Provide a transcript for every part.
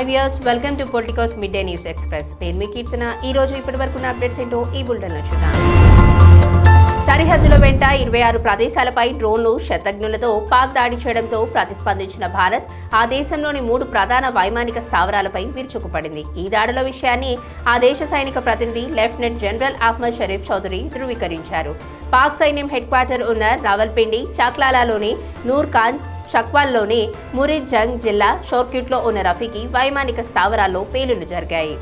Hi viewers welcome to Politicos midday news express నేను మీ కీర్తన. ఈ రోజు ఇప్పటి వరకు ఉన్న అప్డేట్స్ ఏంటో ఈ బులెటిన్ చూద్దాం. సరిహద్దుల వెంట ఇరవై ఆరు ప్రదేశాలపై డ్రోన్లు శతజ్ఞులతో పాక్ దాడి చేయడంతో ప్రతిస్పందించిన భారత్ ఆ దేశంలోని మూడు ప్రధాన వైమానిక స్థావరాలపై విరుచుకుపడింది. ఈ దాడుల విషయాన్ని ఆ దేశ సైనిక ప్రతినిధి లెఫ్టినెంట్ జనరల్ అహ్మద్ షరీఫ్ చౌదరి ధృవీకరించారు. పాక్ సైన్యం హెడ్ క్వార్టర్ ఉన్న రావల్పిండి చాక్లాలాలోని నూర్ ఖాన్ షక్వాల్లోని మురిజంగ్ జిల్లా షోర్క్యూట్లో ఉన్న రఫీకి వైమానిక స్థావరాల్లో పేలుళ్ళు జరిగాయి.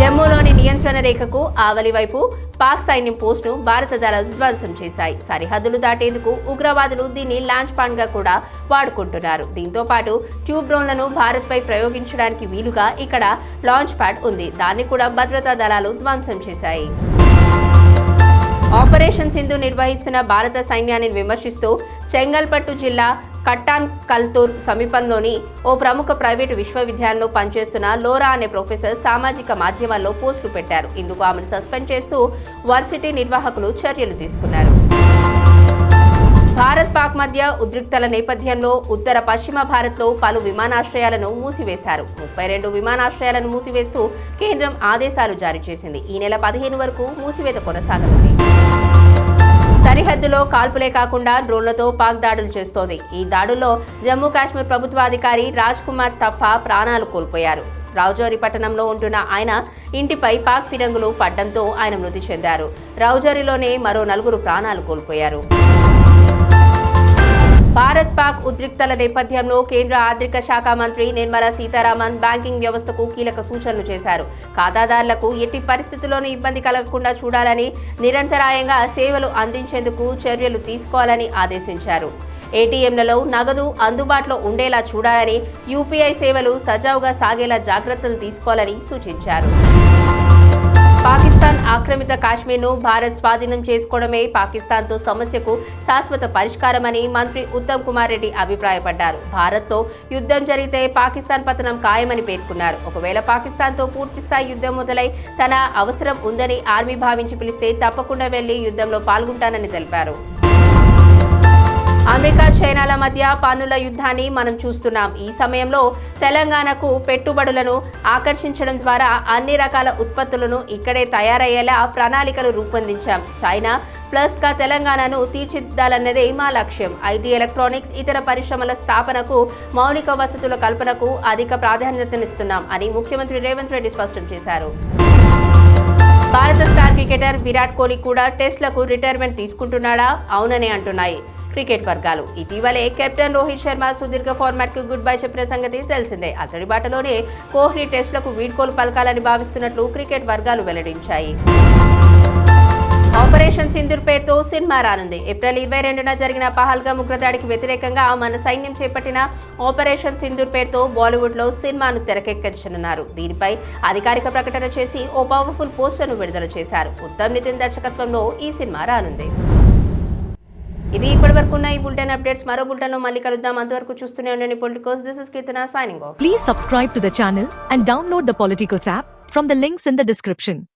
జమ్మూలోని నియంత్రణ రేఖకు ఆవలి వైపు పాక్ సైన్యం పోస్టును భారత దళాలు ధ్వంసం చేశాయి. సరిహద్దులు దాటేందుకు ఉగ్రవాదులు దీన్ని లాంచ్ పాండ్గా కూడా వాడుకుంటున్నారు. దీంతో పాటు ట్యూబ్ డ్రోన్లను భారత్పై ప్రయోగించడానికి వీలుగా ఇక్కడ లాంచ్ ప్యాడ్ ఉంది. దాన్ని కూడా భద్రతా దళాలు ధ్వంసం చేశాయి. ఆపరేషన్ సింధు నిర్వహిస్తున్న భారత సైన్యాన్ని విమర్శిస్తూ చెంగల్పట్టు జిల్లా కట్టాన్ కల్తూర్ సమీపంలోని ఓ ప్రముఖ ప్రైవేటు విశ్వవిద్యాలయంలో పనిచేస్తున్న లోరా అనే ప్రొఫెసర్ సామాజిక మాధ్యమాల్లో పోస్టులు పెట్టారు. ఇందుకు ఆమెను సస్పెండ్ చేస్తూ వర్సిటీ నిర్వాహకులు చర్యలు తీసుకున్నారు. భారత్ పాక్ మధ్య ఉద్రిక్తల నేపథ్యంలో ఉత్తర పశ్చిమ భారత్లో పలు విమానాశ్రయాలను మూసివేశారు. ముప్పై రెండు విమానాశ్రయాలను మూసివేస్తూ కేంద్రం ఆదేశాలు జారీ చేసింది. ఈ నెల పదిహేను వరకు మూసివేత కొనసాగనుంది సరిహద్దులో కాల్పులే కాకుండా డ్రోన్లతో పాక్ దాడులు చేస్తోంది. ఈ దాడుల్లో జమ్మూ కాశ్మీర్ ప్రభుత్వాధికారి రాజ్ కుమార్ తప్ప ప్రాణాలు కోల్పోయారు. రౌజోరి పట్టణంలో ఉంటున్న ఆయన ఇంటిపై పాక్ ఫిరంగులు పడ్డంతో ఆయన మృతి చెందారు. రౌజోరిలోనే మరో నలుగురు ప్రాణాలు కోల్పోయారు. భారత్ పాక్ ఉద్రిక్తల నేపథ్యంలో కేంద్ర ఆర్థిక శాఖ మంత్రి నిర్మలా సీతారామన్ బ్యాంకింగ్ వ్యవస్థకు కీలక సూచనలు చేశారు. ఖాతాదారులకు ఎట్టి పరిస్థితుల్లోనూ ఇబ్బంది కలగకుండా చూడాలని నిరంతరాయంగా సేవలు అందించేందుకు చర్యలు తీసుకోవాలని ఆదేశించారు. ఏటీఎంలలో నగదు అందుబాటులో ఉండేలా చూడాలని యూపీఐ సేవలు సజావుగా సాగేలా జాగ్రత్తలు తీసుకోవాలని సూచించారు. పాకిస్తాన్ ఆక్రమిత కాశ్మీర్ను భారత్ స్వాధీనం చేసుకోవడమే పాకిస్తాన్తో సమస్యకు శాశ్వత పరిష్కారమని మంత్రి ఉత్తమ్ కుమార్ రెడ్డి అభిప్రాయపడ్డారు. భారత్తో యుద్ధం జరిగితే పాకిస్తాన్ పతనం ఖాయమని పేర్కొన్నారు. ఒకవేళ పాకిస్తాన్తో పూర్తిస్థాయి యుద్ధం మొదలై తన అవసరం ఉందని ఆర్మీ భావించి పిలిస్తే తప్పకుండా వెళ్ళి యుద్ధంలో పాల్గొంటానని తెలిపారు. అమెరికా చైనాల మధ్య పన్నుల యుద్ధాన్ని మనం చూస్తున్నాం. ఈ సమయంలో తెలంగాణకు పెట్టుబడులను ఆకర్షించడం ద్వారా అన్ని రకాల ఉత్పత్తులను ఇక్కడే తయారయ్యేలా ప్రణాళికలు రూపొందించాం. చైనా ప్లస్గా తెలంగాణను తీర్చిదిద్దాలన్నదే మా లక్ష్యం. ఐటీ ఎలక్ట్రానిక్స్ ఇతర పరిశ్రమల స్థాపనకు మౌలిక వసతుల కల్పనకు అధిక ప్రాధాన్యతనిస్తున్నాం అని ముఖ్యమంత్రి రేవంత్ రెడ్డి స్పష్టం చేశారు. భారత స్టార్ క్రికెటర్ విరాట్ కోహ్లీ కూడా టెస్ట్లకు రిటైర్మెంట్ తీసుకుంటున్నాడా? అవునని అంటున్నాయి. క్రికెట్ వర్గాలు. ఇటీవలే కెప్టెన్ రోహిత్ శర్మ సుదీర్ఘ ఫార్మాట్కు గుడ్ బై చెప్పిన సంగతి తెలిసిందే. అతడి బాటలోనే కోహ్లీ టెస్టులకు వీడ్కోలు పలకాలని భావిస్తున్నట్లు క్రికెట్ వర్గాలు వెల్లడించాయి. ఆపరేషన్ సింధూర్ పేరుతో సినిమా రానుంది. ఏప్రిల్ ఇరవై రెండున జరిగిన పహల్గా ఉగ్రదాడికి వ్యతిరేకంగా మన సైన్యం చేపట్టిన ఆపరేషన్ సింధూర్ పేరుతో బాలీవుడ్లో సినిమాను తెరకెక్కించనున్నారు. దీనిపై అధికారిక ప్రకటన చేసి ఓ పవర్ఫుల్ పోస్టర్ను విడుదల చేశారు. ఉత్తమ్ నితిన్ దర్శకత్వంలో ఈ సినిమా రానుంది. ఇది ఇప్పటి వరకు ఉన్న ఈ బులెటిన్ అప్డేట్స్ మరో బులెటిన్లో మళ్ళీ కలుద్దాం అంతవరకు చూస్తూనే ఉండండి Politicos this is Keerthana signing off Please subscribe to the channel and download the Politicos app from the links in the description.